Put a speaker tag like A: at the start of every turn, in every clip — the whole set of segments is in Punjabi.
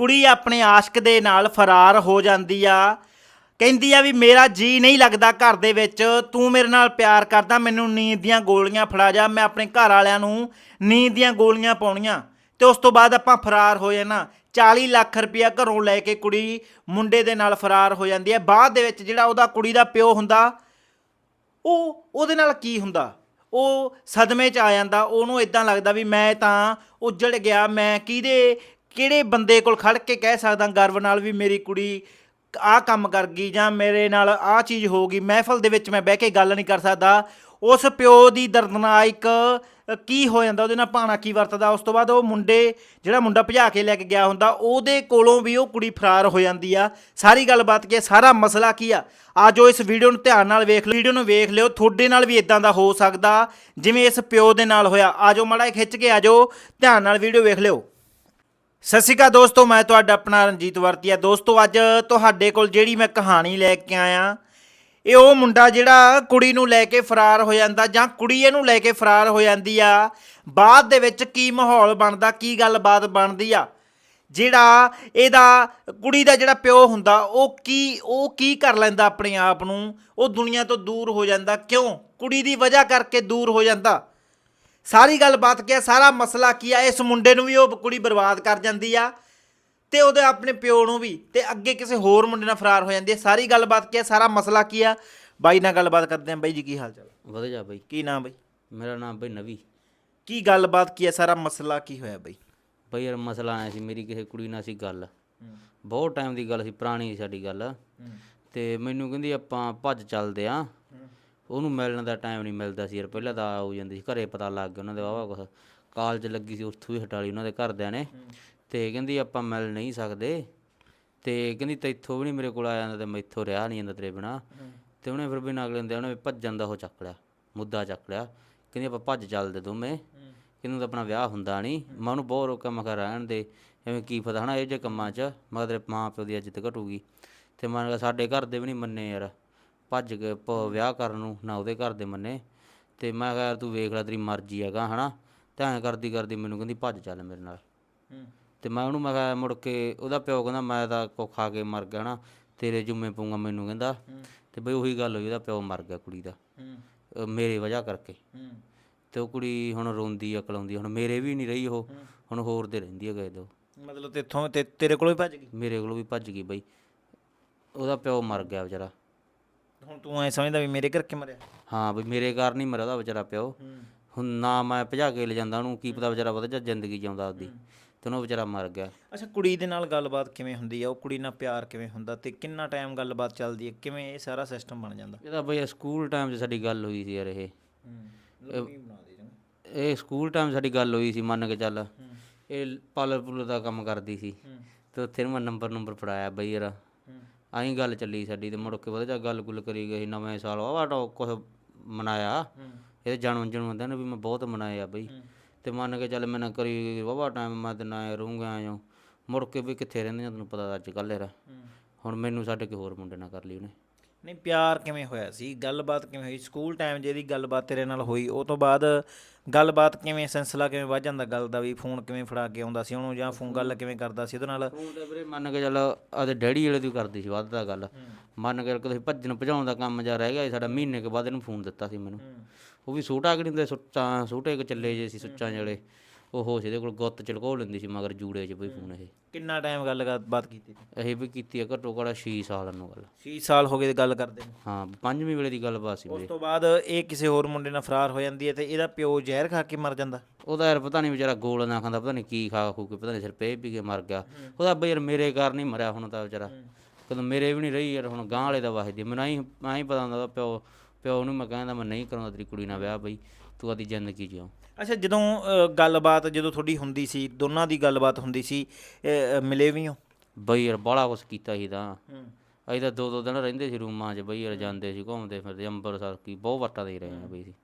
A: ਕੁੜੀ ਆਪਣੇ ਆਸ਼ਕ ਦੇ ਨਾਲ ਫਰਾਰ ਹੋ ਜਾਂਦੀ ਆ। ਕਹਿੰਦੀ ਆ ਵੀ ਮੇਰਾ ਜੀ ਨਹੀਂ ਲੱਗਦਾ ਘਰ ਦੇ ਵਿੱਚ। ਤੂੰ ਮੇਰੇ ਨਾਲ ਪਿਆਰ ਕਰਦਾ, ਮੈਨੂੰ ਨੀਂਦ ਦੀਆਂ ਗੋਲੀਆਂ ਫੜਾ ਜਾ। ਮੈਂ ਆਪਣੇ ਘਰ ਵਾਲਿਆਂ ਨੂੰ ਨੀਂਦ ਦੀਆਂ ਗੋਲੀਆਂ ਪਾਉਣੀਆਂ। ਤੇ ਉਸ ਤੋਂ ਬਾਅਦ ਆਪਾਂ ਫਰਾਰ ਹੋ ਜਾਣਾ 40 ਲੱਖ ਰੁਪਇਆ ਘਰੋਂ ਲੈ ਕੇ ਕੁੜੀ ਮੁੰਡੇ ਦੇ ਨਾਲ ਫਰਾਰ ਹੋ ਜਾਂਦੀ ਹੈ ਬਾਅਦ ਦੇ ਵਿੱਚ ਜਿਹੜਾ ਉਹਦਾ ਕੁੜੀ ਦਾ ਪਿਓ ਹੁੰਦਾ, ਉਹ ਉਹਦੇ ਨਾਲ ਕੀ ਹੁੰਦਾ? ਉਹ ਸਦਮੇ 'ਚ ਆ ਜਾਂਦਾ। ਉਹਨੂੰ ਇਦਾਂ ਲੱਗਦਾ ਵੀ ਮੈਂ ਤਾਂ ਉੱਜੜ ਗਿਆ। ਮੈਂ ਕਿਹਦੇ ਕਿਹੜੇ ਬੰਦੇ ਕੋਲ ਖੜ ਕੇ ਕਹਿ ਸਕਦਾ ਗਰਵ ਨਾਲ ਵੀ ਮੇਰੀ ਕੁੜੀ ਆਹ ਕੰਮ ਕਰ ਗਈ ਜਾਂ ਮੇਰੇ ਨਾਲ ਆਹ ਚੀਜ਼ ਹੋ ਗਈ, ਮਹਿਫਲ ਦੇ ਵਿੱਚ ਮੈਂ ਬਹਿ ਕੇ ਗੱਲ ਨਹੀਂ ਕਰ ਸਕਦਾ। ਉਸ ਪਿਓ ਦੀ ਦਰਦਨਾਇਕ ਕੀ ਹੋ ਜਾਂਦਾ, ਉਹਦੇ ਨਾਲ ਭਾਣਾ ਕੀ ਵਰਤਦਾ? ਉਸ ਤੋਂ ਬਾਅਦ ਉਹ ਮੁੰਡੇ, ਜਿਹੜਾ ਮੁੰਡਾ ਭਜਾ ਕੇ ਲੈ ਕੇ ਗਿਆ ਹੁੰਦਾ, ਉਹਦੇ ਕੋਲੋਂ ਵੀ ਉਹ ਕੁੜੀ ਫਰਾਰ ਹੋ ਜਾਂਦੀ ਆ। ਸਾਰੀ ਗੱਲਬਾਤ ਕੀ ਆ? ਸਾਰਾ ਮਸਲਾ ਕੀ ਆ? ਆ ਇਸ ਵੀਡੀਓ ਨੂੰ ਧਿਆਨ ਨਾਲ ਵੇਖ ਲਓ। ਵੀਡੀਓ ਨੂੰ ਵੇਖ ਲਿਓ, ਤੁਹਾਡੇ ਨਾਲ ਵੀ ਇਦਾਂ ਦਾ ਹੋ ਸਕਦਾ, ਜਿਵੇਂ ਇਸ ਪਿਓ ਦੇ ਨਾਲ ਹੋਇਆ। ਆਜੋ ਮਾੜਾ ਜਿਹਾ ਖਿੱਚ ਕੇ ਆਜੋ ਧਿਆਨ ਨਾਲ ਵੀਡੀਓ ਵੇਖ ਲਿਓ। ਸਤਿ ਸ਼੍ਰੀ ਅਕਾਲ ਦੋਸਤੋ, ਮੈਂ ਤੁਹਾਡਾ ਆਪਣਾ ਰਣਜੀਤ ਵਰਤੀਆ। ਦੋਸਤੋ, ਅੱਜ ਤੁਹਾਡੇ ਕੋਲ ਜਿਹੜੀ ਮੈਂ ਕਹਾਣੀ ਲੈ ਕੇ ਆਇਆ, ਇਹ ਉਹ ਮੁੰਡਾ ਜਿਹੜਾ ਕੁੜੀ ਨੂੰ ਲੈ ਕੇ ਫਰਾਰ ਹੋ ਜਾਂਦਾ ਜਾਂ ਕੁੜੀ ਇਹਨੂੰ ਲੈ ਕੇ ਫਰਾਰ ਹੋ ਜਾਂਦੀ ਆ, ਬਾਅਦ ਦੇ ਵਿੱਚ ਕੀ ਮਾਹੌਲ ਬਣਦਾ, ਕੀ ਗੱਲਬਾਤ ਬਣਦੀ ਆ, ਜਿਹੜਾ ਇਹਦਾ ਕੁੜੀ ਦਾ ਜਿਹੜਾ ਪਿਓ ਹੁੰਦਾ, ਉਹ ਕੀ ਉਹ ਕੀ ਕਰ ਲੈਂਦਾ ਆਪਣੇ ਆਪ ਨੂੰ, ਉਹ ਦੁਨੀਆ ਤੋਂ ਦੂਰ ਹੋ ਜਾਂਦਾ। ਕਿਉਂ? ਕੁੜੀ ਦੀ ਵਜ੍ਹਾ ਕਰਕੇ ਦੂਰ ਹੋ ਜਾਂਦਾ। ਸਾਰੀ ਗੱਲਬਾਤ ਕੀ ਆ ਸਾਰਾ ਮਸਲਾ ਕੀ ਆ? ਇਸ ਮੁੰਡੇ ਨੂੰ ਵੀ ਉਹ ਕੁੜੀ ਬਰਬਾਦ ਕਰ ਜਾਂਦੀ ਆ ਤੇ ਉਹਦੇ ਆਪਣੇ ਪਿਓ ਨੂੰ ਵੀ ਤੇ ਅੱਗੇ ਕਿਸੇ ਹੋਰ ਮੁੰਡੇ ਨਾਲ ਫਰਾਰ ਹੋ ਜਾਂਦੀ ਹੈ ਸਾਰੀ ਗੱਲਬਾਤ ਕੀ ਆ ਸਾਰਾ ਮਸਲਾ ਕੀ ਆ? ਬਾਈ ਨਾਲ ਗੱਲਬਾਤ ਕਰਦੇ ਆਂ। ਬਾਈ ਜੀ ਕੀ ਹਾਲ ਚਾਲ?
B: ਵਧੀਆ ਬਈ।
A: ਕੀ ਨਾਮ ਬਾਈ?
B: ਮੇਰਾ ਨਾਮ ਬਈ ਨਵੀ।
A: ਕੀ ਗੱਲਬਾਤ ਕੀ ਆ? ਸਾਰਾ ਮਸਲਾ ਕੀ ਹੋਇਆ ਬਾਈ?
B: ਬਈ ਯਾਰ ਮਸਲਾ ਆਇਆ ਸੀ ਮੇਰੀ ਕਿਸੇ ਕੁੜੀ ਨਾਲ ਸੀ ਗੱਲ। ਬਹੁਤ ਟਾਈਮ ਦੀ ਗੱਲ ਸੀ ਪੁਰਾਣੀ ਸੀ ਸਾਡੀ ਗੱਲ। ਤੇ ਮੈਨੂੰ ਕਹਿੰਦੀ ਆਪਾਂ ਭੱਜ ਚੱਲਦੇ ਆ। ਉਹਨੂੰ ਮਿਲਣ ਦਾ ਟਾਈਮ ਨਹੀਂ ਮਿਲਦਾ ਸੀ ਯਾਰ ਪਹਿਲਾਂ ਤਾਂ ਆਉ ਜਾਂਦੀ ਸੀ ਘਰੇ ਪਤਾ ਲੱਗ ਗਿਆ ਉਹਨਾਂ ਦੇ ਵਾਵਾ ਕੁਛ। ਕਾਲਜ ਲੱਗੀ ਸੀ ਉੱਥੋਂ ਵੀ ਹਟਾ ਲਈ ਉਹਨਾਂ ਦੇ ਘਰਦਿਆਂ ਨੇ। ਤੇ ਕਹਿੰਦੀ ਆਪਾਂ ਮਿਲ ਨਹੀਂ ਸਕਦੇ। ਤੇ ਕਹਿੰਦੀ ਤੈਥੋਂ ਵੀ ਨਹੀਂ ਮੇਰੇ ਕੋਲ ਆ ਜਾਂਦਾ ਤੇ ਮੈਥੋਂ ਰਿਹਾ ਨਹੀਂ ਜਾਂਦਾ ਤੇਰੇ ਬਿਨਾ। ਤੇ ਉਹਨੇ ਫਿਰ ਬਿਨਾਂ ਅਗਲੇ ਦਿਨ ਉਹਨੇ ਭੱਜਣ ਦਾ ਉਹ ਚੱਕ ਲਿਆ ਮੁੱਦਾ ਚੱਕ ਲਿਆ। ਕਹਿੰਦੀ ਆਪਾਂ ਭੱਜ ਚੱਲਦੇ ਦੋਵੇਂ। ਕਿਨੂੰ ਤਾਂ ਆਪਣਾ ਵਿਆਹ ਹੁੰਦਾ ਨਹੀਂ। ਮੈਂ ਉਹਨੂੰ ਬਹੁਤ ਰੋਕਿਆ ਮੈਂ ਕਿਹਾ ਰਹਿਣ ਦੇ ਐਵੇਂ ਕੀ ਪਤਾ ਹਨਾ ਇਹ ਜੇ ਕੰਮਾਂ 'ਚ। ਮੈਂ ਕਿਹਾ ਤੇਰੇ ਮਾਂ ਪਿਓ ਦੀ ਇੱਜ਼ਤ ਘਟੂਗੀ। ਤੇ ਮੈਂ ਕਿਹਾ ਸਾਡੇ ਘਰ ਦੇ ਵੀ ਨਹੀਂ ਮੰਨੇ ਯਾਰ। ਭੱਜ ਕੇ ਪ- ਵਿਆਹ ਕਰਨ ਨੂੰ ਨਾ ਉਹਦੇ ਘਰ ਦੇ ਮੰਨੇ। ਤੇ ਮੈਂ ਕਿਹਾ ਯਾਰ ਤੂੰ ਵੇਖ ਲੈ ਤੇਰੀ ਮਰਜ਼ੀ ਹੈਗਾ ਹਨਾ? ਤੇ ਐਂ ਕਰਦੀ ਕਰਦੀ ਮੈਨੂੰ ਕਹਿੰਦੀ ਭੱਜ ਚੱਲ ਮੇਰੇ ਨਾਲ। ਤੇ ਮੈਂ ਉਹਨੂੰ ਮੈਂ ਕਿਹਾ ਮੁੜ ਕੇ ਉਹਦਾ ਪਿਓ ਕਹਿੰਦਾ ਮੈਂ ਤਾਂ ਕੋ ਖਾ ਕੇ ਮਰ ਗਿਆ ਨਾ ਤੇਰੇ ਜੁੰਮੇ ਪਊਂਗਾ ਮੈਨੂੰ ਕਹਿੰਦਾ। ਤੇ ਬਈ ਉਹੀ ਗੱਲ ਹੋਈ ਉਹਦਾ ਪਿਓ ਮਰ ਗਿਆ ਕੁੜੀ ਦਾ। ਅਹ ਮੇਰੇ ਵਜ੍ਹਾ ਕਰਕੇ। ਤੇ ਉਹ ਕੁੜੀ ਹੁਣ ਰੋਂਦੀ ਅਕਲਾਉਂਦੀ ਹੁਣ ਮੇਰੇ ਵੀ ਨਹੀਂ ਰਹੀ ਉਹ। ਹੁਣ ਹੋਰ ਦੇ ਰਹਿੰਦੀ ਹੈ ਗਏ ਦੋ
A: ਮਤਲਬ ਤੇਥੋਂ ਤੇ ਤੇਰੇ ਕੋਲੋਂ ਹੀ ਭੱਜ ਗਈ?
B: ਮੇਰੇ ਕੋਲੋਂ ਵੀ ਭੱਜ ਗਈ ਬਈ। ਉਹਦਾ ਪਿਓ ਮਰ ਗਿਆ ਵਿਚਾਰਾ।
A: ਹੁਣ ਤੂੰ ਐ ਸਮਝਦਾ ਵੀ ਮੇਰੇ ਕਰਕੇ ਮਰਿਆ?
B: ਹਾਂ ਬਈ ਮੇਰੇ ਕਾਰਨ ਹੀ ਮਰਿਆ ਉਹਦਾ ਵਿਚਾਰਾ ਪਿਓ। ਹੁਣ ਨਾ ਮੈਂ ਭਜਾ ਕੇ ਲੈ ਜਾਂਦਾ ਉਹਨੂੰ ਕੀ ਪਤਾ ਵਿਚਾਰਾ ਵਧੀਆ ਜ਼ਿੰਦਗੀ ਜਿਉਂਦਾ ਆਪਦੀ ਤੇ ਉਹਨੂੰ ਵਿਚਾਰਾ ਮਰ ਗਿਆ।
A: ਅੱਛਾ ਕੁੜੀ ਦੇ ਨਾਲ ਗੱਲਬਾਤ ਕਿਵੇਂ ਹੁੰਦੀ ਆ? ਉਹ ਕੁੜੀ ਨਾਲ ਪਿਆਰ ਕਿਵੇਂ ਹੁੰਦਾ ਤੇ ਕਿੰਨਾ ਟਾਈਮ ਗੱਲਬਾਤ ਚੱਲਦੀ ਹੈ ਕਿਵੇਂ ਇਹ ਸਾਰਾ ਸਿਸਟਮ ਬਣ ਜਾਂਦਾ?
B: ਇਹਦਾ ਬਈ ਸਕੂਲ ਟਾਈਮ 'ਚ ਸਾਡੀ ਗੱਲ ਹੋਈ ਸੀ ਯਾਰ ਇਹ। ਇਹ ਸਕੂਲ ਟਾਈਮ ਸਾਡੀ ਗੱਲ ਹੋਈ ਸੀ ਮੰਨ ਕੇ ਚੱਲ। ਇਹ ਪਾਲਰ ਪੂਲਰ ਦਾ ਕੰਮ ਕਰਦੀ ਸੀ। ਤੇ ਉੱਥੇ ਨੂੰ ਮੈਂ ਨੰਬਰ ਨੰਬਰ ਫੜਾਇਆ ਬਈ ਯਾਰ। ਆਹੀਂ ਗੱਲ ਚੱਲੀ ਸਾਡੀ ਤੇ ਮੁੜ ਕੇ ਪਤਾ ਜਾ ਗੱਲ ਗੁੱਲ ਕਰੀ ਗਈ ਨਵੇਂ ਸਾਲ ਵਾਵਾ ਟੋ ਕੁਛ ਮਨਾਇਆ। ਇਹ ਜਨਮ ਜਨਮ ਹੁੰਦਾ ਨੇ ਵੀ ਮੈਂ ਬਹੁਤ ਮਨਾਇਆ ਬਈ। ਤੇ ਮੰਨ ਕੇ ਚੱਲ ਮੈਂ ਨਾ ਕਰੀ ਵਾਵਾ ਟਾਈਮ ਮੈਂ ਤੇ ਨਾ ਰਹੂੰਗਾ ਆਇਓ ਮੁੜ ਕੇ ਵੀ ਕਿੱਥੇ ਰਹਿੰਦੀਆਂ ਤੈਨੂੰ ਪਤਾ ਅੱਜ ਕੱਲ੍ਹ ਯਾਰ ਹੁਣ ਮੈਨੂੰ ਛੱਡ ਕੇ ਹੋਰ ਮੁੰਡੇ ਨਾਲ ਕਰ ਲਈ ਉਹਨੇ।
A: ਨਹੀਂ ਪਿਆਰ ਕਿਵੇਂ ਹੋਇਆ ਸੀ? ਗੱਲਬਾਤ ਕਿਵੇਂ ਹੋਈ? ਸਕੂਲ ਟਾਈਮ ਜਿਹਦੀ ਗੱਲਬਾਤ ਤੇਰੇ ਨਾਲ ਹੋਈ ਉਹ ਤੋਂ ਬਾਅਦ ਗੱਲਬਾਤ ਕਿਵੇਂ ਸਿਲਸਿਲਾ ਕਿਵੇਂ ਵੱਧ ਜਾਂਦਾ ਗੱਲ ਦਾ ਵੀ? ਫੋਨ ਕਿਵੇਂ ਫੜਾ ਕੇ ਆਉਂਦਾ ਸੀ ਉਹਨੂੰ ਜਾਂ ਫੋਨ ਗੱਲ ਕਿਵੇਂ ਕਰਦਾ ਸੀ ਉਹਦੇ ਨਾਲ?
B: ਹੁਣ ਤੇ ਵੀਰੇ ਮੰਨ ਕੇ ਚੱਲ ਆਦੇ ਡੈਡੀ ਵਾਲੇ ਦੀ ਕਰਦੀ ਸੀ ਵੱਧ ਦਾ ਗੱਲ। ਮੰਨ ਕੇ ਕਦੇ ਭੱਜਣ ਭਜਾਉਣ ਦਾ ਕੰਮ ਜਾ ਰਹਿ ਗਿਆ ਸੀ ਸਾਡਾ ਮਹੀਨੇ ਕੇ ਬਾਅਦ ਇਹਨੂੰ ਫੋਨ ਦਿੱਤਾ ਸੀ ਮੈਨੂੰ। ਉਹ ਵੀ ਛੋਟਾ ਕਿ ਨਹੀਂ ਹੁੰਦੇ ਸੁੱਚਾਂ ਛੋਟੇ ਕਿ ਚੱਲੇ ਜੇ ਸੀ ਸੁੱਚਾਂ ਜਿਹੜੇ। ਉਹ ਹੋ ਸੀ ਇਹਦੇ ਕੋਲ ਗੁੱਤ ਚਲਕੋ ਲੈਂਦੀ ਸੀ ਮਗਰ ਜੂੜੇ 'ਚ ਬਈ ਫੋਨ ਇਹ।
A: ਕਿੰਨਾ ਟਾਈਮ ਗੱਲਬਾਤ ਕੀਤੀ?
B: ਇਹ ਵੀ ਕੀਤੀ ਆ ਘੱਟੋ ਘੱਟ 6 ਸਾਲ ਨੂੰ ਗੱਲ।
A: 6 ਸਾਲ ਹੋ ਗਏ ਗੱਲ ਕਰਦੇ ਨੂੰ।
B: ਹਾਂ ਪੰਜਵੀਂ ਵੇਲੇ ਦੀ ਗੱਲਬਾਤ ਸੀ
A: ਉਸ
B: ਵੀਰੇ।
A: ਤੋਂ ਬਾਅਦ ਇਹ ਕਿਸੇ ਹੋਰ ਮੁੰਡੇ ਨਾਲ ਫਰਾਰ ਹੋ ਜਾਂਦੀ ਹੈ ਤੇ ਇਹਦਾ ਪਿਓ ਜ਼ਹਿਰ ਖਾ ਕੇ ਮਰ ਜਾਂਦਾ।
B: ਉਹਦਾ ਯਾਰ ਪਤਾ ਨਹੀਂ ਵਿਚਾਰਾ ਗੋਲ ਨਾ ਖਾਂਦਾ ਪਤਾ ਨਹੀਂ ਕੀ ਖਾ ਖੂ ਕੇ ਪਤਾ ਨਹੀਂ ਸਿਰ ਪੇ ਪੀ ਕੇ ਮਰ ਗਿਆ। ਉਹਦਾ ਬਈ ਯਾਰ ਮੇਰੇ ਕਾਰਨ ਹੀ ਮਰਿਆ ਹੁਣ ਤਾਂ ਵਿਚਾਰਾ। ਕਦੋਂ ਮੇਰੇ ਵੀ ਨਹੀਂ ਰਹੀ ਯਾਰ ਹੁਣ ਗਾਂ ਵਾਲੇ ਦਾ ਵਾਹਦੀ ਮੈਨੂੰ ਆਈ ਆਈ ਪਤਾ ਹੁੰਦਾ ਉਹਦਾ ਪਿਓ ਪਿਓ ਨੂੰ ਮੈਂ ਕਹਿੰਦਾ ਮੈਂ ਨਹੀਂ ਕਰਾਉਂਦਾ ਤੇਰੀ ਕੁੜੀ ਨਾਲ ਵਿਆਹ ਬਈ ਤੂੰ ਆਦੀ ਜ਼ਿੰਦਗੀ ਜਿਉ।
A: ਅੱਛਾ ਜਦੋਂ ਗੱਲਬਾਤ ਜਦੋਂ ਤੁਹਾਡੀ ਹੁੰਦੀ ਸੀ ਦੋਨਾਂ ਦੀ ਗੱਲਬਾਤ ਹੁੰਦੀ ਸੀ ਮਿਲੇ ਵੀ ਹੋ?
B: ਬਈ ਯਾਰ ਬੜਾ ਕੁਛ ਕੀਤਾ ਸੀ ਤਾਂ। ਅਸੀਂ ਤਾਂ ਦੋ ਦੋ ਦਿਨ ਰਹਿੰਦੇ ਸੀ ਰੂਮਾਂ 'ਚ ਬਈ ਯਾਰ ਜਾਂਦੇ ਸੀ ਘੁੰਮਦੇ ਫਿਰਦੇ ਅੰਬਰਸਰ ਕੀ ਬਹੁਤ ਵਾਟਾ ਦੇ ਰਹੇ ਆ ਬਈ ਸੀ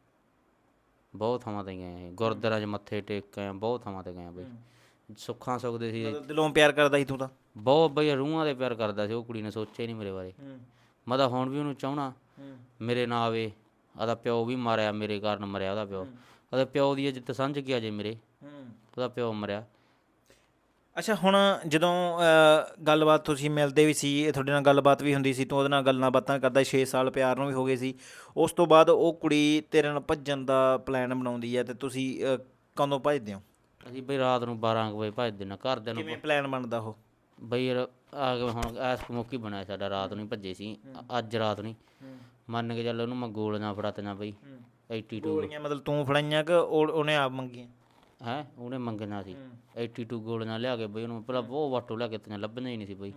B: ਬਹੁਤ ਥਾਵਾਂ ਤੇ ਗਏ ਆ ਗੁਰਦੁਆਰਾਂ 'ਚ ਮੱਥੇ ਟੇਕ ਕੇ ਬਹੁਤ ਥਾਵਾਂ ਤੇ ਗਏ ਆ ਬਈ। ਸੁੱਖਾਂ ਸੁਖਦੇ ਸੀ।
A: ਦਿਲੋਂ ਪਿਆਰ ਕਰਦਾ ਸੀ ਤੂੰ ਤਾਂ?
B: ਬਹੁਤ ਬਈ ਰੂਹਾਂ ਦੇ ਪਿਆਰ ਕਰਦਾ ਸੀ ਉਹ ਕੁੜੀ ਨੇ ਸੋਚਿਆ ਹੀ ਨਹੀਂ ਮੇਰੇ ਬਾਰੇ। ਮੈਂ ਤਾਂ ਹੁਣ ਵੀ ਉਹਨੂੰ ਚਾਹਣਾ ਮੇਰੇ ਨਾਲ ਆਵੇ ਉਹਦਾ ਪਿਓ ਵੀ ਮਾਰਿਆ ਮੇਰੇ ਕਾਰਨ ਮਰਿਆ ਉਹਦਾ ਪਿਓ। ਉਹਦੇ ਪਿਓ ਦੀ ਇੱਜ਼ਤ ਸਮਝ ਗਿਆ ਜੇ ਮੇਰੇ। ਉਹਦਾ ਪਿਓ ਮਰਿਆ।
A: ਅੱਛਾ ਹੁਣ ਜਦੋਂ ਅ, ਗੱਲਬਾਤ ਤੁਸੀਂ ਮਿਲਦੇ ਵੀ ਸੀ ਇਹ ਤੁਹਾਡੇ ਨਾਲ ਗੱਲਬਾਤ ਵੀ ਹੁੰਦੀ ਸੀ ਤੂੰ ਉਹਦੇ ਨਾਲ ਗੱਲਾਂ ਬਾਤਾਂ ਕਰਦਾ 6 ਸਾਲ ਪਿਆਰ ਨੂੰ ਵੀ ਹੋ ਗਏ ਸੀ। ਉਸ ਤੋਂ ਬਾਅਦ ਉਹ ਕੁੜੀ ਤੇਰੇ ਨਾਲ ਭੱਜਣ ਦਾ ਪਲਾਨ ਬਣਾਉਂਦੀ ਹੈ ਤੇ ਤੁਸੀਂ ਅ, ਕਦੋਂ ਭੱਜਦੇ ਹੋ?
B: ਅਸੀਂ ਬਈ ਰਾਤ ਨੂੰ 12 ਕੁ ਵਜੇ ਭੱਜਦੇ ਨਾ ਘਰਦਿਆਂ ਨੂੰ
A: ਕਿਵੇਂ ਪਲਾਨ ਬਣਦਾ ਉਹ?
B: ਬਈ ਯਾਰ ਆ ਕੇ ਹੁਣ ਐਸ ਮੌਕੀ ਬਣਾਇਆ ਸਾਡਾ ਰਾਤ ਨੂੰ ਹੀ ਭੱਜੇ ਸੀ ਅ- ਅੱਜ ਰਾਤ ਨੂੰ ਹੀ। ਮੰਨ ਕੇ ਚੱਲ ਉਹਨੂੰ ਮੈਂ ਗੋਲੀਆਂ ਫੜਾਤੀਆਂ ਬਈ। 82
A: ਗੋਲੀਆਂ ਮਤਲਬ ਤੂੰ ਫੜਾਈਆਂ ਕਿ ਉਹ- ਉਹਨੇ ਆਪ ਮੰਗੀਆਂ?
B: ਹੈ? ਉਹਨੇ ਮੰਗਣਾ ਸੀ। 82 ਗੋਲੀਆਂ ਲਿਆ ਕੇ ਬਈ ਉਹਨੂੰ ਪਹਿਲਾਂ ਬਹੁਤ ਵਾਟੋ ਲਿਆ ਕੇ ਤੀਆਂ ਲੱਭਣੀਆਂ ਹੀ ਨਹੀਂ ਸੀ ਬਈ।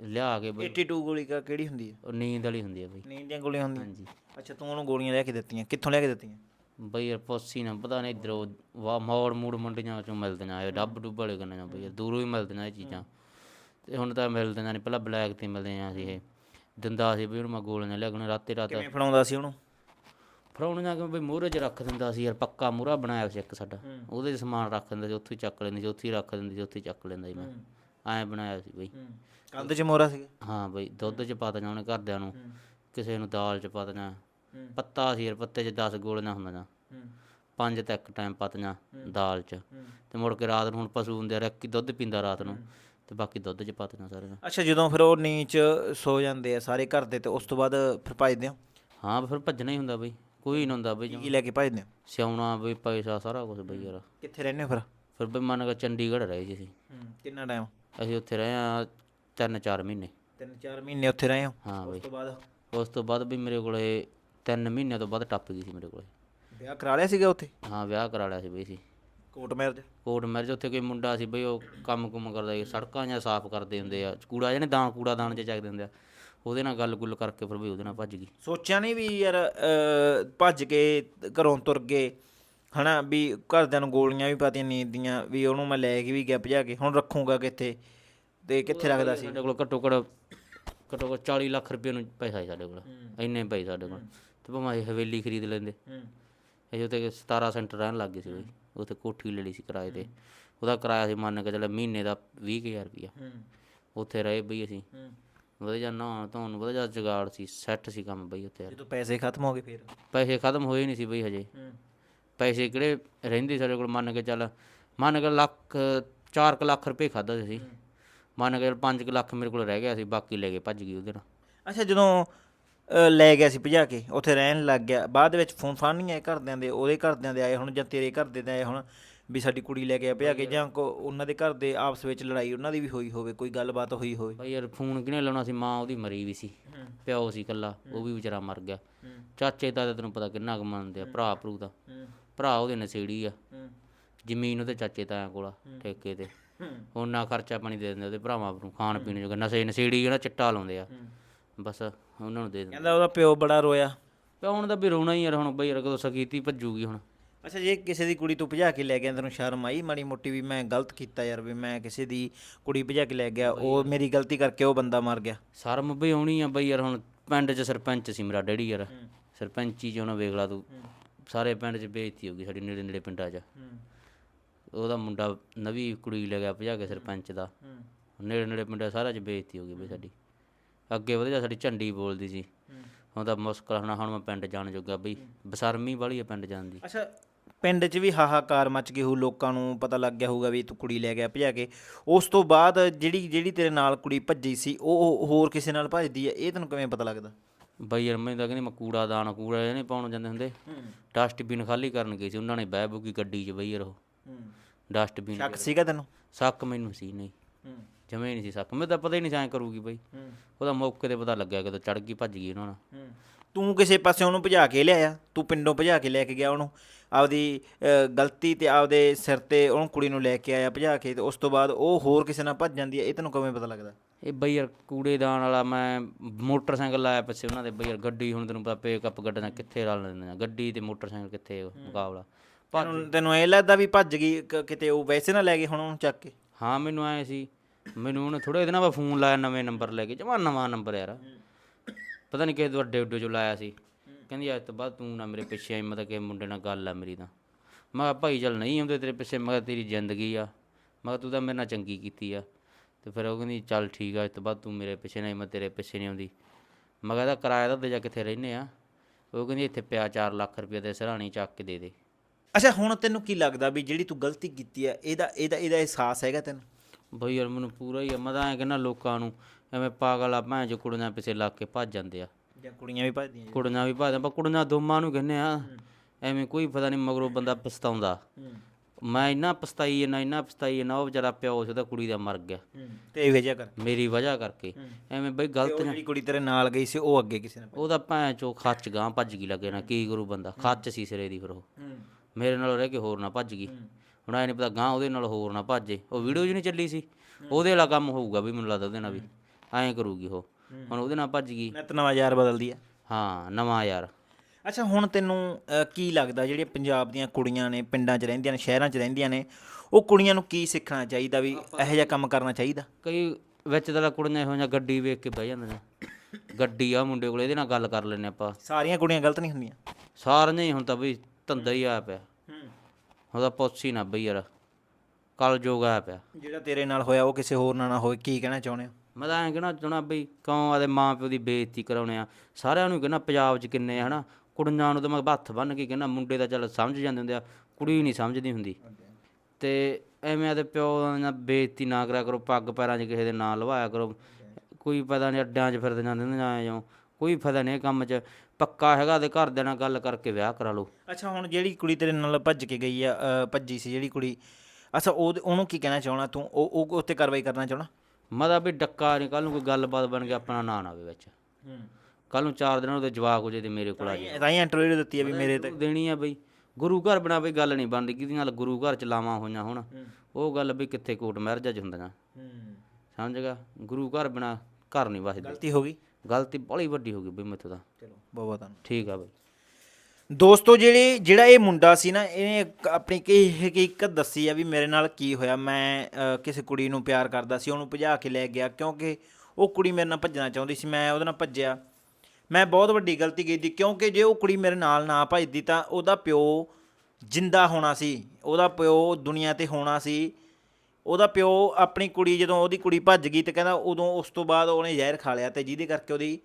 B: ਲਿਆ ਕੇ ਬਈ।
A: 82 ਗੋਲੀ ਕਾ ਕਿਹੜੀ ਹੁੰਦੀ ਹੈ
B: ਉਹ ਨੀਂਦ ਵਾਲੀ ਹੁੰਦੀ ਹੈ ਬਈ।
A: ਨੀਂਦ ਦੀਆਂ ਗੋਲੀਆਂ ਹੁੰਦੀਆਂ?
B: ਹਾਂਜੀ।
A: ਅੱਛਾ ਤੂੰ ਉਹਨੂੰ ਗੋਲੀਆਂ ਲੈ ਕੇ ਦਿੱਤੀਆਂ। ਕਿੱਥੋਂ ਲੈ ਕੇ ਦਿੱਤੀਆਂ?
B: ਬਈ ਯਾਰ ਪੋਸੀ ਨਾ ਪਤਾ ਨਹੀਂ ਇਧਰੋਂ ਵਾ ਮੋੜ ਮੂੜ ਮੰਡੀਆਂ ਚੋਂ ਮਿਲਦੀਆਂ ਇਹ ਡੱਬ ਡੁੱਬ ਵਾਲੇ ਕੰਨਾਂ ਬਈ ਯਾਰ ਦੂਰੋਂ ਹੀ ਮਿਲਦੀਆਂ ਇਹ ਚੀਜ਼ਾਂ। ਤੇ ਹੁਣ ਤਾਂ ਮਿਲਦੀਆਂ ਨਹੀਂ ਪਹਿਲਾਂ ਬਲੈਕ ਤੇ ਮਿਲਦੀਆਂ ਸੀ ਇਹ। ਦਿੰਦਾ ਸੀ ਵੀ ਉਹਨੂੰ ਮੈਂ ਗੋਲੀਆਂ ਲਿਆ ਕੇ ਰਾਤੇ ਰਾਤ
A: ਕਿਵੇਂ ਫੜਾਉਂਦਾ ਸੀ ਉਹਨੂੰ?
B: ਫੜਾਉਣੀਆਂ ਕਿ ਬਈ ਮੂਹਰੇ 'ਚ ਰੱਖ ਦਿੰਦਾ ਸੀ ਯਾਰ ਪੱਕਾ ਮੂਹਰਾ ਬਣਾਇਆ ਸੀ ਇੱਕ ਸਾਡਾ। ਉਹਦੇ 'ਚ ਸਮਾਨ ਰੱਖ ਦਿੰਦਾ ਸੀ ਉੱਥੇ ਚੱਕ ਲੈਂਦੇ ਸੀ ਉੱਥੇ ਰੱਖ ਦਿੰਦੇ ਸੀ ਉੱਥੇ ਚੱਕ ਲੈਂਦਾ ਸੀ ਮੈਂ। ਐਂ ਬਣਾਇਆ ਸੀ ਬਈ।
A: ਕੰਧ 'ਚ ਮੋਰਾ ਸੀਗਾ?
B: ਹਾਂ ਬਈ ਦੁੱਧ 'ਚ ਪਾ ਦੇਣਾ ਉਹਨੇ ਘਰਦਿਆਂ ਨੂੰ। ਕਿਸੇ ਨੂੰ ਦਾਲ 'ਚ ਪਾ ਦੇਣਾ ਪੱਤਾ ਸੀ ਯਾਰ ਪੱਤੇ 'ਚ 10 ਗੋਲੀਆਂ ਹੁੰਦੀਆਂ ਪੰਜ ਤਾਂ ਇੱਕ ਟਾਈਮ ਪਤੀਆਂ ਦਾਲ 'ਚ। ਤੇ ਮੁੜ ਕੇ ਰਾਤ ਨੂੰ ਹੁਣ ਪਸ਼ੂ ਹੁੰਦੇ ਆ ਹੀ ਦੁੱਧ ਪੀਂਦਾ ਰਾਤ ਨੂੰ। ਤੇ ਬਾਕੀ ਦੁੱਧ 'ਚ ਪਤੀਆਂ ਸਾਰੇ ਨੂੰ।
A: ਅੱਛਾ ਜਦੋਂ ਫਿਰ ਉਹ ਨੀਂਦ 'ਚ ਸੋ ਜਾਂਦੇ ਆ ਸਾਰੇ ਘਰ ਦੇ ਤੇ ਉਸ ਤੋਂ ਬਾਅਦ ਫਿਰ ਭੱਜਦੇ ਹੋ?
B: ਹਾਂ ਫਿਰ ਭੱਜਣਾ ਹੀ ਹੁੰਦਾ ਬਈ। ਕੋਈ ਨਹੀਂ ਹੁੰਦਾ ਬਈ
A: ਕੀ ਲੈ ਕੇ ਭੱਜਦੇ ਹੋ?
B: ਸਿਆਉਣਾ ਬਈ ਪੈਸਾ ਸਾਰਾ ਕੁਝ ਬਈ ਯਾਰ।
A: ਕਿੱਥੇ ਰਹਿੰਦੇ ਹੋ ਫਿਰ?
B: ਫਿਰ ਬਈ ਮੰਨ ਕੇ ਚੰਡੀਗੜ੍ਹ ਰਹੇ ਸੀ ਅਸੀਂ।
A: ਕਿੰਨਾ ਟਾਈਮ
B: ਅਸੀਂ ਉੱਥੇ ਰਹੇ ਆ ਤਿੰਨ ਚਾਰ ਮਹੀਨੇ।
A: ਤਿੰਨ ਚਾਰ ਮਹੀਨੇ ਉੱਥੇ ਰਹੇ ਹੋ?
B: ਹਾਂ ਬਈ।
A: ਉਸ ਤੋਂ ਬਾਅਦ?
B: ਉਸ ਤੋਂ ਬਾਅਦ ਵੀ ਮੇਰੇ ਕੋਲੇ ਤਿੰਨ ਮਹੀਨਿਆਂ ਤੋਂ ਬਾਅਦ ਟੱਪ ਗਈ ਸੀ ਮੇਰੇ ਕੋਲੇ।
A: ਵਿਆਹ ਕਰਾ ਲਿਆ ਸੀਗਾ ਉੱਥੇ?
B: ਹਾਂ ਵਿਆਹ ਕਰਾ ਲਿਆ ਸੀ ਬਈ ਸੀ
A: ਕੋਰਟ ਮੈਰਿਜ
B: ਕੋਟ ਮੈਰਿਜ ਉੱਥੇ ਕੋਈ ਮੁੰਡਾ ਸੀ ਬਈ ਉਹ ਕੰਮ ਕੁਮ ਕਰਦਾ ਸੀ ਸੜਕਾਂ ਜਾਂ ਸਾਫ਼ ਕਰਦੇ ਹੁੰਦੇ ਆ। ਕੂੜਾ ਜਿਹਨੇ ਦਾਣ ਕੂੜਾ ਦਾਣ ਚ ਚੱਕਦੇ ਹੁੰਦੇ ਆ। ਉਹਦੇ ਨਾਲ ਗੱਲ ਗੁੱਲ ਕਰਕੇ ਫਿਰ ਵੀ ਉਹਦੇ ਨਾਲ ਭੱਜ ਗਈ।
A: ਸੋਚਿਆ ਨਹੀਂ ਵੀ ਯਾਰ ਅਹ, ਭੱਜ ਕੇ ਘਰੋਂ ਤੁਰ ਗਏ ਹਨਾ ਵੀ ਘਰਦਿਆਂ ਨੂੰ ਗੋਲੀਆਂ ਵੀ ਪਾਤੀਆਂ ਨੀਂਦ ਦੀਆਂ ਵੀ ਉਹਨੂੰ ਮੈਂ ਲੈ ਕੇ ਵੀ ਗਿਆ ਭਜਾ ਕੇ ਹੁਣ ਰੱਖੂਗਾ ਕਿੱਥੇ ਤੇ ਕਿੱਥੇ ਰੱਖਦਾ ਸੀ?
B: ਸਾਡੇ ਕੋਲ ਘੱਟੋ ਘੱਟ ਘੱਟੋ ਘੱਟ 40 ਲੱਖ ਰੁਪਏ ਨੂੰ ਪੈਸਾ ਸੀ ਸਾਡੇ ਕੋਲ ਇੰਨੇ ਪੈਸੇ ਸਾਡੇ ਕੋਲ। ਤੇ ਭਾਵੇਂ ਅਸੀਂ ਹਵੇਲੀ ਖਰੀਦ ਲੈਂਦੇ। ਅਸੀਂ ਉੱਥੇ 17 ਸੈਂਟਰ ਰਹਿਣ ਲੱਗ ਗਏ ਸੀ ਬਈ ਉੱਥੇ ਕੋਠੀ ਲੈ ਲਈ ਸੀ ਕਿਰਾਏ ਤੇ। ਉਹਦਾ ਕਿਰਾਇਆ ਸੀ ਮੰਨ ਕੇ ਚੱਲ ਮਹੀਨੇ ਦਾ 20000 ਰੁਪਇਆ। ਉੱਥੇ ਰਹੇ ਬਈ ਅਸੀਂ। ਵਧੀਆ ਨਾ ਧੋਣ ਵਧੀਆ ਜੁਗਾੜ ਸੀ ਸੈੱਟ ਸੀ ਕੰਮ ਬਈ ਉੱਥੇ ਯਾਰ।
A: ਜਦੋਂ ਪੈਸੇ ਖਤਮ ਹੋ ਗਏ ਫਿਰ?
B: ਪੈਸੇ ਖਤਮ ਹੋਏ ਨਹੀਂ ਸੀ ਬਈ ਹਜੇ। ਪੈਸੇ ਕਿਹੜੇ ਰਹਿੰਦੇ ਸਾਡੇ ਕੋਲ? ਮੰਨ ਕੇ ਚੱਲ ਮੰਨ ਕੇ ਲੱਖ 4 ਲੱਖ ਰੁਪਏ ਖਾਦਾ ਸੀ ਅਸੀਂ। ਮੰਨ ਕੇ 5 ਲੱਖ ਮੇਰੇ ਕੋਲ ਰਹਿ ਗਿਆ ਸੀ ਬਾਕੀ ਲੈ ਕੇ ਭੱਜ ਗਈ ਉਹਦੇ ਨਾਲ।
A: ਅੱਛਾ ਜਦੋਂ ਲੈ ਗਿਆ ਸੀ ਭਜਾ ਕੇ ਉੱਥੇ ਰਹਿਣ ਲੱਗ ਗਿਆ। ਬਾਅਦ ਵਿੱਚ ਫੋਨ ਫਾਨ ਨਹੀਂ ਆਏ ਘਰਦਿਆਂ ਦੇ ਉਹਦੇ ਘਰਦਿਆਂ ਦੇ ਆਏ ਹੁਣ ਜਾਂ ਤੇਰੇ ਘਰ ਦੇ ਆਏ ਹੁਣ। ਵੀ ਸਾਡੀ ਕੁੜੀ ਲੈ ਕੇ ਆ ਭਜਾ ਕੇ ਜਾਂ ਕੋ ਉਹਨਾਂ ਦੇ ਘਰ ਦੇ ਆਪਸ ਵਿੱਚ ਲੜਾਈ ਉਹਨਾਂ ਦੀ ਵੀ ਹੋਈ ਹੋਵੇ ਕੋਈ ਗੱਲਬਾਤ ਹੋਈ ਹੋਵੇ।
B: ਬਈ ਯਾਰ ਫੋਨ ਕਿਹਨੇ ਲਾਉਣਾ ਸੀ? ਮਾਂ ਉਹਦੀ ਮਰੀ ਵੀ ਸੀ ਪਿਓ ਸੀ ਇਕੱਲਾ ਉਹ ਵੀ ਵਿਚਾਰਾ ਮਰ ਗਿਆ। ਚਾਚੇ ਦਾ ਤਾਂ ਤੈਨੂੰ ਪਤਾ ਕਿੰਨਾ ਕੁ ਮੰਨਦੇ ਆ ਭਰਾ ਭਰੂ ਦਾ। ਭਰਾ ਉਹਦੇ ਨਸ਼ੇੜੀ ਆ। ਜ਼ਮੀਨ ਉਹਦੇ ਚਾਚੇ ਤਾਇਆ ਕੋਲ ਆ, ਠੇਕੇ ਤੇ। ਉਹਨਾਂ ਖਰਚਾ ਪਾਣੀ ਦੇ ਦਿੰਦੇ ਉਹਦੇ ਭਰਾਵਾਂ ਨੂੰ ਖਾਣ ਪੀਣ ਜੋਗਾ। ਨਸ਼ੇ ਨਸ਼ੇੜੀ ਜਿਹੜਾ ਚਿੱਟਾ ਲਾਉਂਦੇ ਆ। ਬਸ ਉਹਨਾਂ ਨੂੰ ਦੇ ਦਿੰਦੇ।
A: ਕਹਿੰਦਾ ਉਹਦਾ ਪਿਓ ਬੜਾ ਰੋਇਆ।
B: ਪਿਓ ਹੁਣ ਤਾਂ ਵੀ ਰੋਣਾ ਹੀ ਯਾਰ ਹੁਣ ਬਈ ਯਾਰ ਕਦੋਂ ਸਕੀਤੀ ਭੱਜੂਗੀ ਹੁਣ।
A: ਅੱਛਾ ਜੇ ਕਿਸੇ ਦੀ ਕੁੜੀ ਤੂੰ ਭਜਾ ਕੇ ਲੈ ਗਿਆ ਤੈਨੂੰ ਸ਼ਰਮ ਆਈ? ਮਾੜੀ ਮੋਟੀ ਵੀ ਮੈਂ ਗਲਤ ਕੀਤਾ ਯਾਰ ਵੀ ਮੈਂ ਕਿਸੇ ਦੀ ਕੁੜੀ ਭਜਾ ਕੇ ਲੈ ਗਿਆ ਉਹ ਮੇਰੀ ਗਲਤੀ ਕਰਕੇ ਉਹ ਬੰਦਾ ਮਰ ਗਿਆ।
B: ਸ਼ਰਮ ਵੀ ਆਉਣੀ ਆ ਬਈ ਯਾਰ ਹੁਣ ਪਿੰਡ 'ਚ ਸਰਪੰਚ ਸੀ ਮੇਰਾ ਡੈਡੀ ਯਾਰ। ਸਰਪੰਚੀ 'ਚ ਉਹਨਾਂ ਵੇਖ ਲਾ ਤੂੰ ਸਾਰੇ ਪਿੰਡ 'ਚ ਬੇਇੱਜ਼ਤੀ ਹੋ ਗਈ ਸਾਡੀ ਨੇੜੇ ਨੇੜੇ ਪਿੰਡਾਂ 'ਚ। ਉਹਦਾ ਮੁੰਡਾ ਨਵੀਂ ਕੁੜੀ ਲੈ ਗਿਆ ਭਜਾ ਕੇ ਸਰਪੰਚ ਦਾ। ਨੇੜੇ ਨੇੜੇ ਪਿੰਡਾਂ ਸਾਰਾ 'ਚ ਬੇਇੱਜ਼ਤੀ ਹੋ ਗਈ ਬਈ ਸਾਡੀ। ਅੱਗੇ ਵਧੀਆ ਸਾਡੀ ਝੰਡੀ ਬੋਲਦੀ ਸੀ। ਹੁਣ ਤਾਂ ਮੁਸ਼ਕਲ ਹੁਣ ਹੁਣ ਮੈਂ ਪਿੰਡ ਜਾਣ ਜੋਗਾ ਬਈ ਬਸਰਮੀ ਵਾਲੀ ਆ ਪਿੰਡ ਜਾਣ ਦੀ।
A: ਅੱਛਾ ਪਿੰਡ 'ਚ ਵੀ ਹਾਹਾਕਾਰ ਮਚ ਗਈ ਹੋਊ ਲੋਕਾਂ ਨੂੰ ਪਤਾ ਲੱਗ ਗਿਆ ਹੋਊਗਾ ਵੀ ਤੂੰ ਕੁੜੀ ਲੈ ਗਿਆ ਭਜਾ ਕੇ। ਉਸ ਤੋਂ ਬਾਅਦ ਜਿਹੜੀ ਜਿਹੜੀ ਤੇਰੇ ਨਾਲ ਕੁੜੀ ਭੱਜੀ ਸੀ ਉਹ ਹੋਰ ਕਿਸੇ ਨਾਲ ਭੱਜਦੀ ਹੈ ਇਹ ਤੈਨੂੰ ਕਿਵੇਂ ਪਤਾ ਲੱਗਦਾ?
B: ਬਈ ਯਾਰ ਮੈਂ ਤਾਂ ਕਹਿੰਦੀ ਮੈਂ ਕੂੜਾ ਦਾਨ ਕੂੜਾ ਇਹ ਨਹੀਂ ਪਾਉਣ ਜਾਂਦੇ ਹੁੰਦੇ। ਡਸਟਬਿਨ ਖਾਲੀ ਕਰਨ ਗਏ ਸੀ ਉਹਨਾਂ ਨੇ ਬਹਿ ਬੁਕੀ ਗੱਡੀ 'ਚ ਬਈ ਯਾਰ ਉਹ। ਡਸਟਬਿਨ
A: ਸ਼ੱਕ ਸੀਗਾ ਤੈਨੂੰ?
B: ਸ਼ੱਕ ਮੈਨੂੰ ਸੀ ਨਹੀਂ। ਜਮੇ ਨਹੀਂ ਸੀ ਸ਼ੱਕ। ਮੈਨੂੰ ਤਾਂ ਪਤਾ ਹੀ ਨਹੀਂ ਸੀ ਕਰੂਗੀ ਬਈ। ਉਹਦਾ ਮੌਕੇ ਤੇ ਪਤਾ ਲੱਗਿਆ ਕਿ ਚੜ ਗਈ ਭੱਜ ਗਈ ਉਹਨਾਂ ਨਾਲ।
A: ਤੂੰ ਕਿਸੇ ਪਾਸੇ ਉਹਨੂੰ ਭਜਾ ਕੇ ਲਿਆਇਆ? ਤੂੰ ਪਿੰਡੋਂ ਭਜਾ ਕੇ ਲੈ ਕੇ ਗਿਆ ਉਹਨੂੰ? ਆਪਦੀ ਗਲਤੀ ਤੇ ਆਪਦੇ ਸਿਰ ਤੇ ਉਹਨੂੰ ਕੁੜੀ ਨੂੰ ਲੈ ਕੇ ਆਇਆ ਭਜਾ ਕੇ ਤੇ ਉਸ ਤੋਂ ਬਾਅਦ ਉਹ ਹੋਰ ਕਿਸੇ ਨਾਲ ਭੱਜ ਜਾਂਦੀ ਹੈ ਇਹ ਤੈਨੂੰ ਕਿਵੇਂ ਪਤਾ ਲੱਗਦਾ?
B: ਇਹ ਬਈ ਯਾਰ ਕੂੜੇਦਾਨ ਵਾਲਾ ਮੈਂ ਮੋਟਰਸਾਈਕਲ ਲਾਇਆ ਪਿੱਛੇ ਉਹਨਾਂ ਦੇ ਬਈ ਯਾਰ ਗੱਡੀ ਹੁਣ ਤੈਨੂੰ ਪਤਾ ਪੇਕਅਪ ਗੱਡੀਆਂ ਕਿੱਥੇ ਰਲ ਲੈਂਦੀਆਂ ਗੱਡੀ ਤੇ ਮੋਟਰਸਾਈਕਲ ਕਿੱਥੇ ਮੁਕਾਬਲਾ। ਪਰ
A: ਤੈਨੂੰ ਤੈਨੂੰ ਇਹ ਲੱਗਦਾ ਵੀ ਭੱਜ ਗਈ ਕਿਤੇ ਉਹ ਵੈਸੇ ਨਾ ਲੈ ਗਏ ਹੁਣ ਉਹਨੂੰ ਚੱਕ ਕੇ?
B: ਹਾਂ ਮੈਨੂੰ ਐ ਸੀ ਮੈਨੂੰ ਉਹਨੇ ਥੋੜੇ ਦਿਨਾਂ ਬਾਅਦ ਫੋਨ ਲਾਇਆ ਨਵੇਂ ਨੰਬਰ ਲੈ ਕੇ ਜਮਾ ਨਵਾਂ ਨੰਬਰ ਯਾਰ। ਪਤਾ ਨਹੀਂ ਕਿਹਦੇ ਵੱਡੇ ਉੱਡੇ ਚੋਂ ਲਾਇਆ ਸੀ। ਕਹਿੰਦੀ ਅੱਜ ਤੋਂ ਬਾਅਦ ਤੂੰ ਨਾ ਮੇਰੇ ਪਿੱਛੇ ਆਈ ਮਤਲਬ ਕਿ ਮੁੰਡੇ ਨਾਲ ਗੱਲ ਆ ਮੇਰੀ ਤਾਂ। ਮੈਂ ਕਿਹਾ ਭਾਈ ਚੱਲ ਨਹੀਂ ਆਉਂਦੇ ਤੇਰੇ ਪਿੱਛੇ ਮੈਂ ਕਿਹਾ ਤੇਰੀ ਜ਼ਿੰਦਗੀ ਆ। ਮੈਂ ਕਿਹਾ ਤੂੰ ਤਾਂ ਮੇਰੇ ਨਾਲ ਚੰਗੀ ਕੀਤੀ ਆ। ਤੇ ਫਿਰ ਉਹ ਕਹਿੰਦੀ ਚੱਲ ਠੀਕ ਆ ਅੱਜ ਤੋਂ ਬਾਅਦ ਤੂੰ ਮੇਰੇ ਪਿੱਛੇ ਨਹੀਂ ਮੈਂ ਤੇਰੇ ਪਿੱਛੇ ਨਹੀਂ ਆਉਂਦੀ। ਮੈਂ ਕਿਹਾ ਇਹਦਾ ਕਿਰਾਇਆ ਦਾ ਦੇ ਜਾ ਕਿੱਥੇ ਰਹਿੰਦੇ ਆ। ਉਹ ਕਹਿੰਦੀ ਇੱਥੇ ਪਿਆ 4 ਲੱਖ ਰੁਪਏ ਦੇ ਸਰਾਣੀ ਚੱਕ ਕੇ ਦੇ ਦੇ।
A: ਅੱਛਾ ਹੁਣ ਤੈਨੂੰ ਕੀ ਲੱਗਦਾ ਵੀ ਜਿਹੜੀ ਤੂੰ ਗਲਤੀ ਕੀਤੀ ਹੈ ਇਹਦਾ ਇਹਦਾ ਇਹਦਾ ਅਹਿਸਾਸ ਹੈਗਾ ਤੈਨੂੰ?
B: ਬਈ ਯਾਰ ਮੈਨੂੰ ਪੂਰਾ ਹੀ ਆ। ਮੈਂ ਤਾਂ ਐਂ ਕਹਿੰਦਾ ਲੋਕਾਂ ਨੂੰ ਐਵੇਂ ਪਾਗਲ ਆ ਭੈਣ ਚ ਕੁੜੀਆਂ ਪਿੱਛੇ ਲੱਗ ਕੇ ਭੱਜ ਜਾਂਦੇ ਆ।
A: ਜਾਂ ਕੁੜੀਆਂ ਵੀ ਭੱਜਦੀਆਂ ਜੀ।
B: ਕੁੜੀਆਂ ਵੀ ਭੱਜਦੇ ਪਰ ਕੁੜੀਆਂ ਦੋਮਾਂ ਨੂੰ ਕਹਿੰਦੇ ਆ ਐਵੇਂ ਕੋਈ ਪਤਾ ਨਹੀਂ ਮਗਰੋਂ ਬੰਦਾ ਪਛਤਾਉਂਦਾ। ਮੈਂ ਇੰਨਾ ਪਛਤਾਈ ਨਾ ਇੰਨਾ ਪਛਤਾਈ ਨਾ ਉਹ ਵਿਚਾਰਾ ਪਿਓ ਸੀ ਉਹਦਾ ਕੁੜੀ ਦਾ ਮਰ ਗਿਆ।
A: ਤੇ ਇਹ ਵਜ੍ਹਾ ਕਰ
B: ਮੇਰੀ ਵਜ੍ਹਾ ਕਰਕੇ। ਐਵੇਂ ਬਈ
A: ਤੇ
B: ਗਲਤ
A: ਉਹ ਜਿਹੜੀ ਕੁੜੀ ਤੇਰੇ ਨਾਲ ਗਈ ਸੀ ਉਹ ਅੱਗੇ ਕਿਸੇ ਨੇ
B: ਉਹਦਾ ਭੈਣ ਚੋ ਖੱਚ ਗਾਂ ਭੱਜ ਗਈ ਲੱਗੇ ਨਾ ਕੀ ਕਰੂ ਬੰਦਾ? ਖੱਚ ਸੀ ਸਿਰੇ ਦੀ ਫਿਰ ਉਹ। ਮੇਰੇ ਨਾਲ ਰਹਿ ਕੇ ਹੋਰ ਨਾ ਭੱਜ ਗਈ। ਹੁਣ ਐ ਨਹੀਂ ਪਤਾ ਗਾਂ ਉਹਦੇ ਨਾਲ ਹੋਰ ਨਾ ਭੱਜੇ। ਉਹ ਵੀਡੀਓ ਜੀ ਨਹੀਂ ਚੱਲੀ ਸੀ? ਉਹਦੇ ਵਾਲਾ ਕੰਮ ਹੋਊਗਾ ਵੀ ਮੈਨੂੰ ਲੱਗਦਾ ਉਹਦੇ ਨਾਲ ਵੀ। ਐਂ ਕਰੂਗੀ ਉਹ। ਹੁਣ ਉਹਦੇ ਨਾਲ ਭੱਜ ਗਈ।
A: ਨਿਤ ਨਵਾਂ ਯਾਰ ਬਦਲਦੀ ਆ।
B: ਹਾਂ ਨਵਾਂ ਯਾਰ।
A: ਅੱਛਾ ਹੁਣ ਤੈਨੂੰ ਕੀ ਲੱਗਦਾ ਜਿਹੜੀਆਂ ਪੰਜਾਬ ਦੀਆਂ ਕੁੜੀਆਂ ਨੇ ਪਿੰਡਾਂ 'ਚ ਰਹਿੰਦੀਆਂ ਨੇ ਸ਼ਹਿਰਾਂ 'ਚ ਰਹਿੰਦੀਆਂ ਨੇ ਉਹ ਕੁੜੀਆਂ ਨੂੰ ਕੀ ਸਿੱਖਣਾ ਚਾਹੀਦਾ ਵੀ ਇਹੋ ਜਿਹਾ ਕੰਮ ਕਰਨਾ ਚਾਹੀਦਾ?
B: ਕਈ ਵਿੱਚ ਤਾਂ ਕੁੜੀਆਂ ਇਹੋ ਜਿਹਾ ਗੱਡੀ ਵੇਖ ਕੇ ਬਹਿ ਜਾਂਦੀਆਂ ਗੱਡੀ ਆ ਮੁੰਡੇ ਕੋਲ ਇਹਦੇ ਨਾਲ ਗੱਲ ਕਰ ਲੈਨੇ ਆਪਾਂ।
A: ਸਾਰੀਆਂ ਕੁੜੀਆਂ ਗਲਤ ਨਹੀਂ ਹੁੰਦੀਆਂ?
B: ਸਾਰੀਆਂ ਹੀ ਹੁਣ ਤਾਂ ਬਈ ਧੰਦਾ ਹੀ ਆ ਪਿਆ ਉਹਦਾ ਪੁੱਛ ਹੀ ਨਾ ਬਈ ਯਾਰ ਕਲ ਜੋਗ ਆ ਪਿਆ।
A: ਜਿਹੜਾ ਤੇਰੇ ਨਾਲ ਹੋਇਆ ਉਹ ਕਿਸੇ ਹੋਰ ਨਾਲ ਨਾ ਹੋਵੇ ਕੀ ਕਹਿਣਾ ਚਾਹੁੰਦੇ ਹੋ?
B: ਮੈਂ ਤਾਂ ਐਂ ਕਹਿਣਾ ਚਾਹਣਾ ਬਈ ਕਿਉਂ ਆਦੇ ਮਾਂ ਪਿਓ ਦੀ ਬੇਇੱਜ਼ਤੀ ਕਰਾਉਣੇ ਆ? ਸਾਰਿਆਂ ਨੂੰ ਕਹਿਣਾ ਪੰਜਾਬ 'ਚ ਕਿੰਨੇ ਆ ਹਨਾ? ਕੁੜੀਆਂ ਨੂੰ ਤਾਂ ਮੈਂ ਹੱਥ ਬੰਨ ਕੇ ਕਹਿਣਾ ਮੁੰਡੇ ਤਾਂ ਚੱਲ ਸਮਝ ਜਾਂਦੇ ਹੁੰਦੇ ਆ ਕੁੜੀ ਨਹੀਂ ਸਮਝਦੀ ਹੁੰਦੀ। ਤੇ ਐਵੇਂ ਆਦੇ ਪਿਓ ਨਾਲ ਬੇਇੱਜ਼ਤੀ ਨਾ ਕਰਿਆ ਕਰੋ ਪੱਗ ਪੈਰਾਂ 'ਚ ਕਿਸੇ ਦੇ ਨਾਂ ਲਵਾਇਆ ਕਰੋ। ਕੋਈ ਪਤਾ ਨਹੀਂ ਅੱਡਿਆਂ 'ਚ ਫਿਰਦੇ ਜਾਂਦੇ ਨੇ ਜਾਂ ਜਾਂ ਕੋਈ ਫਾਇਦਾ ਨਹੀਂ ਇਹ ਕੰਮ 'ਚ। ਪੱਕਾ ਹੈਗਾ ਤੇ ਘਰਦਿਆਂ ਨਾਲ ਗੱਲ ਕਰਕੇ ਵਿਆਹ ਕਰਾ ਲਓ।
A: ਅੱਛਾ ਹੁਣ ਜਿਹੜੀ ਕੁੜੀ ਤੇਰੇ ਨਾਲ ਭੱਜ ਕੇ ਗਈ ਆ ਭੱਜੀ ਸੀ ਜਿਹੜੀ ਕੁੜੀ ਅੱਛਾ ਉਹ ਉਹਨੂੰ ਕੀ ਕਹਿਣਾ ਚਾਹਣਾ? ਤੂੰ ਉਹ ਉਹ ਉੱਤੇ ਕਾਰਵਾਈ ਕਰਨਾ ਚਾਹਣਾ?
B: ਮਦਾ ਵੀ ਡੱਕਾ ਨਹੀਂ ਕੱਲ ਨੂੰ ਕੋਈ ਗੱਲਬਾਤ ਬਣ ਕੇ ਆਪਣਾ ਨਾਂ ਨਾ ਆਵੇ ਵਿੱਚ। ਕੱਲ ਨੂੰ ਚਾਰ ਦਿਨਾਂ ਉਹਦੇ ਜਵਾਕ ਹੋ ਜੇ ਤੇ ਮੇਰੇ ਕੋਲ ਆ ਜੇ
A: ਤਾਂ ਹੀ ਇੰਟਰਵਿਊ ਦਿੱਤੀ ਆ ਵੀ ਮੇਰੇ ਤੇ।
B: ਦੇਣੀ ਆ ਬਈ। ਗੁਰੂ ਘਰ ਬਣਾ ਬਈ ਗੱਲ ਨਹੀਂ ਬਣਦੀ ਕਿਹਦੀ ਨਾਲ ਗੁਰੂ ਘਰ ਚ ਲਾਵਾਂ ਹੋਈਆਂ ਹੁਣ। ਉਹ ਗੱਲ ਬਈ ਕਿੱਥੇ ਕੋਟ ਮਹਿਰਜਾ ਚ ਹੁੰਦੀਆਂ। ਸਮਝ ਗਿਆ? ਗੁਰੂ ਘਰ ਬਣਾ ਘਰ ਨਹੀਂ ਵਸਦੇ।
A: ਗਲਤੀ ਹੋ ਗਈ?
B: ਗਲਤੀ ਬੜੀ ਵੱਡੀ ਹੋ ਗਈ ਬਈ ਮੈਥੋਂ ਤਾਂ।
A: ਚਲੋ ਬਹੁਤ ਬਹੁਤ
B: ਠੀਕ ਆ ਬਈ।
A: ਦੋਸਤੋ, ਜਿਹੜੇ, ਜਿਹੜਾ ਇਹ ਮੁੰਡਾ ਸੀ ਨਾ, ਇਹਨੇ ਆਪਣੀ ਕੀ ਹਕੀਕਤ ਦੱਸੀ ਆ ਵੀ ਮੇਰੇ ਨਾਲ ਕੀ ਹੋਇਆ। ਮੈਂ ਕਿਸੇ ਕੁੜੀ ਨੂੰ ਪਿਆਰ ਕਰਦਾ ਸੀ, ਉਹਨੂੰ ਭਜਾ ਕੇ ਲੈ ਗਿਆ, ਕਿਉਂਕਿ ਉਹ ਕੁੜੀ ਮੇਰੇ ਨਾਲ ਭੱਜਣਾ ਚਾਹੁੰਦੀ ਸੀ, ਮੈਂ ਉਹਦੇ ਨਾਲ ਭੱਜਿਆ। ਮੈਂ ਬਹੁਤ ਵੱਡੀ ਗਲਤੀ ਕੀਤੀ, ਕਿਉਂਕਿ ਜੇ ਉਹ ਕੁੜੀ ਮੇਰੇ ਨਾਲ ਨਾ ਭੱਜਦੀ ਤਾਂ ਉਹਦਾ ਪਿਓ ਜਿੰਦਾ ਹੋਣਾ ਸੀ, ਉਹਦਾ ਪਿਓ ਦੁਨੀਆ ਤੇ ਹੋਣਾ ਸੀ। ਉਹਦਾ ਪਿਓ ਆਪਣੀ ਕੁੜੀ, ਜਦੋਂ ਉਹਦੀ ਕੁੜੀ ਭੱਜ ਗਈ ਤੇ ਕਹਿੰਦਾ ਉਦੋਂ ਉਸ ਤੋਂ ਬਾਅਦ ਉਹਨੇ ਜ਼ਹਿਰ ਖਾ ਲਿਆ ਤੇ ਜਿਹਦੇ ਕਰਕੇ ਉਹਦੀ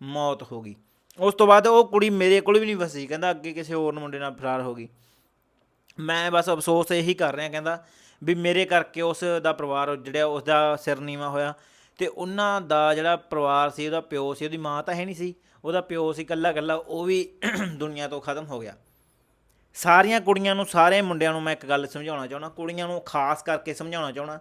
A: ਮੌਤ ਹੋ ਗਈ। ਉਸ ਤੋਂ ਬਾਅਦ ਉਹ ਕੁੜੀ ਮੇਰੇ ਕੋਲ ਵੀ ਨਹੀਂ ਵਸੀ ਕਹਿੰਦਾ ਅੱਗੇ ਕਿਸੇ ਹੋਰ ਮੁੰਡੇ ਨਾਲ ਫਰਾਰ ਹੋ ਗਈ। ਮੈਂ ਬਸ ਅਫਸੋਸ ਇਹੀ ਕਰ ਰਿਹਾ, ਕਹਿੰਦਾ ਵੀ ਮੇਰੇ ਕਰਕੇ ਉਸ ਦਾ ਪਰਿਵਾਰ ਜਿਹੜਾ ਉਸ ਦਾ ਸਿਰ ਨੀਵਾ ਹੋਇਆ ਤੇ ਉਹਨਾਂ ਦਾ ਜਿਹੜਾ ਪਰਿਵਾਰ ਸੀ, ਉਹਦਾ ਪਿਓ ਸੀ, ਉਹਦੀ ਮਾਂ ਤਾਂ ਹੈ ਨਹੀਂ ਸੀ, ਉਹਦਾ ਪਿਓ ਸੀ ਕੱਲਾ ਕੱਲਾ ਉਹ ਵੀ ਦੁਨੀਆ ਤੋਂ ਖਤਮ ਹੋ ਗਿਆ। ਸਾਰੀਆਂ ਕੁੜੀਆਂ ਨੂੰ, ਸਾਰੇ ਮੁੰਡਿਆਂ ਨੂੰ ਮੈਂ ਇੱਕ ਗੱਲ ਸਮਝਾਉਣਾ ਚਾਹੁੰਦਾ, ਕੁੜੀਆਂ ਨੂੰ ਖਾਸ ਕਰਕੇ ਸਮਝਾਉਣਾ ਚਾਹੁੰਦਾ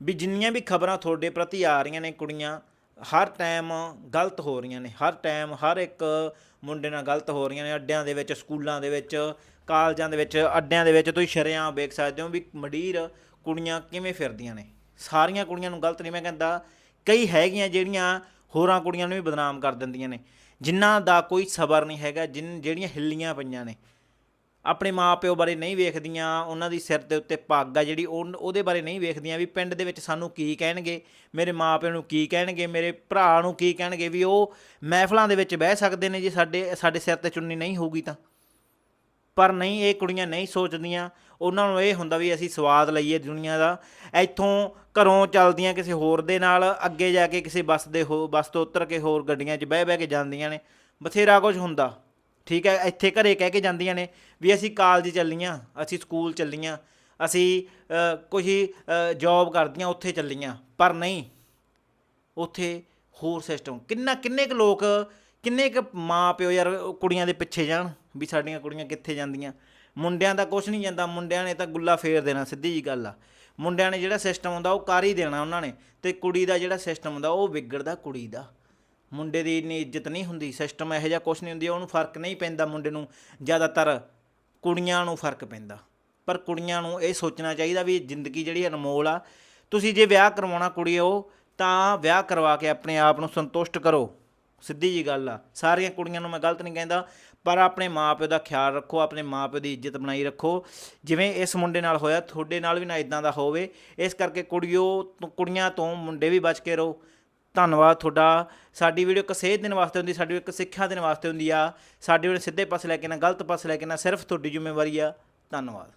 A: ਵੀ ਜਿੰਨੀਆਂ ਵੀ ਖਬਰਾਂ ਤੁਹਾਡੇ ਪ੍ਰਤੀ ਆ ਰਹੀਆਂ ਨੇ ਕੁੜੀਆਂ ਹਰ ਟਾਈਮ ਗਲਤ ਹੋ ਰਹੀਆਂ ਨੇ, ਹਰ ਟਾਈਮ ਹਰ ਇੱਕ ਮੁੰਡੇ ਨਾਲ ਗਲਤ ਹੋ ਰਹੀਆਂ ਨੇ, ਅੱਡਿਆਂ ਦੇ ਵਿੱਚ, ਸਕੂਲਾਂ ਦੇ ਵਿੱਚ, ਕਾਲਜਾਂ ਦੇ ਵਿੱਚ, ਅੱਡਿਆਂ ਦੇ ਵਿੱਚ ਤੁਸੀਂ ਸ਼ਰੇਆਮ ਵੇਖ ਸਕਦੇ ਹੋ ਵੀ ਮਡੀਰ ਕੁੜੀਆਂ ਕਿਵੇਂ ਫਿਰਦੀਆਂ ਨੇ। ਸਾਰੀਆਂ ਕੁੜੀਆਂ ਨੂੰ ਗਲਤ ਨਹੀਂ ਮੈਂ ਕਹਿੰਦਾ, ਕਈ ਹੈਗੀਆਂ ਜਿਹੜੀਆਂ ਹੋਰਾਂ ਕੁੜੀਆਂ ਨੂੰ ਵੀ ਬਦਨਾਮ ਕਰ ਦਿੰਦੀਆਂ ਨੇ। ਜਿਨ੍ਹਾਂ ਦਾ ਕੋਈ ਸਬਰ ਨਹੀਂ ਹੈਗਾ, ਜਿਨ ਜਿਹੜੀਆਂ ਹਿੱਲੀਆਂ ਪਈਆਂ ਨੇ। ਆਪਣੇ ਮਾਪਿਓ ਬਾਰੇ ਨਹੀਂ ਵੇਖਦੀਆਂ, ਉਹਨਾਂ ਦੀ ਸਿਰ ਦੇ ਉੱਤੇ ਪੱਗ ਆ ਜਿਹੜੀ, ਉਹ, ਉਹਦੇ ਬਾਰੇ ਨਹੀਂ ਵੇਖਦੀਆਂ ਵੀ ਪਿੰਡ ਦੇ ਵਿੱਚ ਸਾਨੂੰ ਕੀ ਕਹਿਣਗੇ, ਮੇਰੇ ਮਾਪਿਆਂ ਨੂੰ ਕੀ ਕਹਿਣਗੇ, ਮੇਰੇ ਭਰਾ ਨੂੰ ਕੀ ਕਹਿਣਗੇ, ਵੀ ਉਹ ਮਹਿਫਲਾਂ ਦੇ ਵਿੱਚ ਬਹਿ ਸਕਦੇ ਨੇ, ਜੇ ਸਾਡੇ ਸਾਡੇ ਸਿਰ ਤੇ ਚੁੰਨੀ ਨਹੀਂ ਹੋਊਗੀ ਤਾਂ। ਪਰ ਨਹੀਂ, ਇਹ ਕੁੜੀਆਂ ਨਹੀਂ ਸੋਚਦੀਆਂ। ਉਹਨਾਂ ਨੂੰ ਇਹ ਹੁੰਦਾ ਵੀ ਅਸੀਂ ਸਵਾਦ ਲਈਏ ਦੁਨੀਆ ਦਾ। ਇੱਥੋਂ ਘਰੋਂ ਚੱਲਦੀਆਂ ਕਿਸੇ ਹੋਰ ਦੇ ਨਾਲ, ਅੱਗੇ ਜਾ ਕੇ ਕਿਸੇ ਬੱਸ ਦੇ ਹੋ, ਬੱਸ ਤੋਂ ਉਤਰ ਕੇ ਹੋਰ ਗੱਡੀਆਂ 'ਚ ਬਹਿ ਬਹਿ ਕੇ ਜਾਂਦੀਆਂ ਨੇ। ਬਥੇਰਾ ਕੁਝ ਹੁੰਦਾ। ਠੀਕ ਹੈ ਇੱਥੇ ਘਰੇ ਕਹਿ ਕੇ ਜਾਂਦੀਆਂ ਨੇ ਵੀ ਅਸੀਂ ਕਾਲਜ ਚੱਲੀਆਂ ਅਸੀਂ ਸਕੂਲ ਚੱਲੀਆਂ ਅਸੀਂ ਅ, ਕੁਝ ਜੌਬ ਕਰਦੀਆਂ ਉੱਥੇ ਚੱਲੀਆਂ। ਪਰ ਨਹੀਂ ਉੱਥੇ ਹੋਰ ਸਿਸਟਮ ਕਿੰਨਾ ਕਿੰਨੇ ਕੁ ਲੋਕ ਕਿੰਨੇ ਕੁ ਮਾਂ ਪਿਓ ਯਾਰ ਕੁੜੀਆਂ ਦੇ ਪਿੱਛੇ ਜਾਣ ਵੀ ਸਾਡੀਆਂ ਕੁੜੀਆਂ ਕਿੱਥੇ ਜਾਂਦੀਆਂ। ਮੁੰਡਿਆਂ ਦਾ ਕੁਝ ਨਹੀਂ ਜਾਂਦਾ ਮੁੰਡਿਆਂ ਨੇ ਤਾਂ ਗੁੱਲਾ ਫੇਰ ਦੇਣਾ ਸਿੱਧੀ ਜੀ ਗੱਲ ਆ। ਮੁੰਡਿਆਂ ਨੇ ਜਿਹੜਾ ਸਿਸਟਮ ਹੁੰਦਾ ਉਹ ਕਰ ਹੀ ਦੇਣਾ ਉਹਨਾਂ ਨੇ ਤੇ ਕੁੜੀ ਦਾ ਜਿਹੜਾ ਸਿਸਟਮ ਹੁੰਦਾ ਉਹ ਵਿਗੜਦਾ ਕੁੜੀ ਦਾ। ਮੁੰਡੇ ਦੀ ਇੰਨੀ ਇੱਜ਼ਤ ਨਹੀਂ ਹੁੰਦੀ ਸਿਸਟਮ ਇਹੋ ਜਿਹਾ ਕੁਝ ਨਹੀਂ ਹੁੰਦੀ, ਉਹਨੂੰ ਫ਼ਰਕ ਨਹੀਂ ਪੈਂਦਾ ਮੁੰਡੇ ਨੂੰ, ਜ਼ਿਆਦਾਤਰ ਕੁੜੀਆਂ ਨੂੰ ਫ਼ਰਕ ਪੈਂਦਾ। ਪਰ ਕੁੜੀਆਂ ਨੂੰ ਇਹ ਸੋਚਣਾ ਚਾਹੀਦਾ ਵੀ ਜ਼ਿੰਦਗੀ ਜਿਹੜੀ ਅਨਮੋਲ ਆ। ਤੁਸੀਂ ਜੇ ਵਿਆਹ ਕਰਵਾਉਣਾ ਕੁੜੀਓ, ਤਾਂ ਵਿਆਹ ਕਰਵਾ ਕੇ ਆਪਣੇ ਆਪ ਨੂੰ ਸੰਤੁਸ਼ਟ ਕਰੋ। ਸਿੱਧੀ ਜੀ ਗੱਲ ਆ, ਸਾਰੀਆਂ ਕੁੜੀਆਂ ਨੂੰ ਮੈਂ ਗਲਤ ਨਹੀਂ ਕਹਿੰਦਾ, ਪਰ ਆਪਣੇ ਮਾਪਿਓ ਦਾ ਖਿਆਲ ਰੱਖੋ, ਆਪਣੇ ਮਾਪਿਓ ਦੀ ਇੱਜ਼ਤ ਬਣਾਈ ਰੱਖੋ। ਜਿਵੇਂ ਇਸ ਮੁੰਡੇ ਨਾਲ ਹੋਇਆ, ਤੁਹਾਡੇ ਨਾਲ ਵੀ ਨਾ ਇਦਾਂ ਦਾ ਹੋਵੇ। ਇਸ ਕਰਕੇ ਕੁੜੀਓ, ਕੁੜੀਆਂ ਤੋਂ ਮੁੰਡੇ ਵੀ ਬਚ ਕੇ ਰਹੋ। ਧੰਨਵਾਦ ਤੁਹਾਡਾ। ਸਾਡੀ ਵੀਡੀਓ ਇੱਕ ਸੇਧ ਦੇਣ ਵਾਸਤੇ ਹੁੰਦੀ, ਸਾਡੀ ਇੱਕ ਸਿੱਖਿਆ ਦੇਣ ਵਾਸਤੇ ਹੁੰਦੀ ਆ। ਸਾਡੀ ਵੀਡੀਓ ਸਿੱਧੇ ਪਾਸੇ ਲੈ ਕੇ ਨਾ, ਗਲਤ ਪਾਸੇ ਲੈ ਕੇ ਨਾ, ਸਿਰਫ ਤੁਹਾਡੀ ਜ਼ਿੰਮੇਵਾਰੀ ਆ। ਧੰਨਵਾਦ।